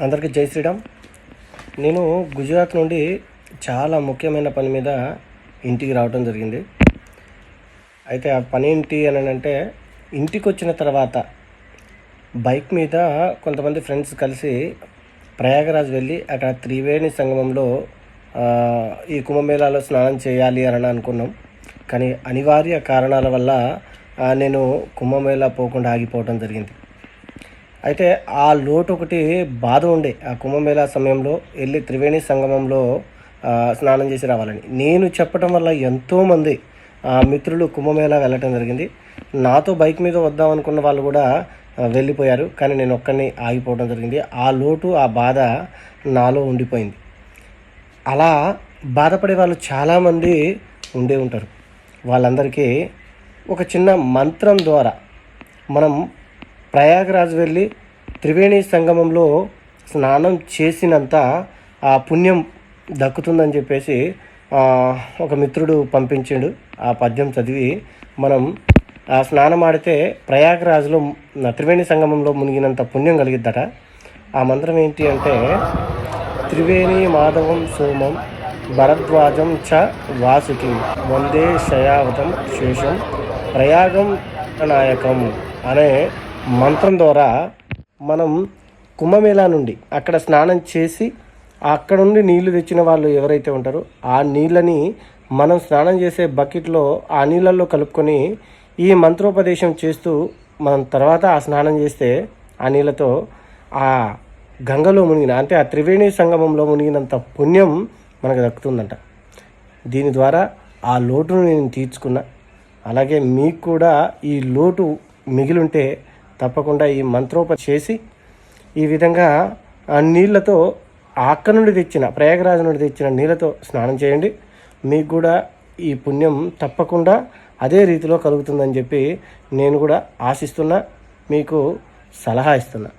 అందరికీ జై శ్రీరామ్. నేను గుజరాత్ నుండి చాలా ముఖ్యమైన పని మీద ఇంటికి రావడం జరిగింది. అయితే ఆ పని ఏంటి అని అంటే ఇంటికి వచ్చిన తర్వాత బైక్ మీద కొంతమంది ఫ్రెండ్స్ కలిసి ప్రయాగరాజ్ వెళ్ళి అక్కడ త్రివేణి సంగమంలో ఈ కుంభమేళాలో స్నానం చేయాలి అని అనుకున్నాం. కానీ అనివార్య కారణాల వల్ల నేను కుంభమేళా పోకుండా ఆగిపోవడం జరిగింది. అయితే ఆ లోటు ఒకటి బాధ ఉండే. ఆ కుంభమేళా సమయంలో వెళ్ళి త్రివేణి సంగమంలో స్నానం చేసి రావాలని. నేను చెప్పడం వల్ల ఎంతోమంది ఆ, మిత్రులు కుంభమేళా వెళ్ళటం జరిగింది. నాతో బైక్ మీద వద్దాం అనుకున్న వాళ్ళు కూడా వెళ్ళిపోయారు. కానీ నేను ఒక్కడిని ఆగిపోవడం జరిగింది. ఆ లోటు ఆ బాధ నాలో ఉండిపోయింది. అలా బాధపడే వాళ్ళు చాలామంది ఉండే ఉంటారు. వాళ్ళందరికీ ఒక చిన్న మంత్రం ద్వారా మనం ప్రయాగరాజ్ వెళ్ళి త్రివేణి సంగమంలో స్నానం చేసినంత ఆ పుణ్యం దక్కుతుందని చెప్పేసి ఒక మిత్రుడు పంపించాడు. ఆ పద్యం చదివి మనం ఆ స్నానం ఆడితే ప్రయాగరాజులో త్రివేణి సంగమంలో మునిగినంత పుణ్యం కలిగిద్దట. ఆ మంత్రం ఏంటి అంటే త్రివేణి మాధవం సోమం భరద్వాజం చ వాసుకి వందే శయావతం శేషం ప్రయాగం నాయకం అనే మంత్రం ద్వారా మనం కుంభమేళా నుండి అక్కడ స్నానం చేసి అక్కడ నుండి నీళ్ళు తెచ్చిన వాళ్ళు ఎవరైతే ఉంటారో ఆ నీళ్ళని మనం స్నానం చేసే బకెట్లో ఆ నీళ్ళల్లో కలుపుకొని ఈ మంత్రోపదేశం చేస్తూ మనం తర్వాత ఆ స్నానం చేస్తే ఆ నీళ్ళతో ఆ గంగలో మునిగిన అంటే ఆ త్రివేణి సంగమంలో మునిగినంత పుణ్యం మనకు దక్కుతుందంట. దీని ద్వారా ఆ లోటును నేను తీర్చుకున్నా. అలాగే మీకు కూడా ఈ లోటు మిగిలుంటే తప్పకుండా ఈ మంత్రోప చేసి ఈ విధంగా ఆ నీళ్ళతో అక్క నుండి తెచ్చిన ప్రయాగరాజ నుండి తెచ్చిన నీళ్ళతో స్నానం చేయండి. మీకు కూడా ఈ పుణ్యం తప్పకుండా అదే రీతిలో కలుగుతుందని చెప్పి నేను కూడా ఆశిస్తున్నా. మీకు సలహా ఇస్తున్నా.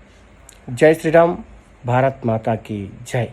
జై శ్రీరామ్. భారత్ మాతాకి జై.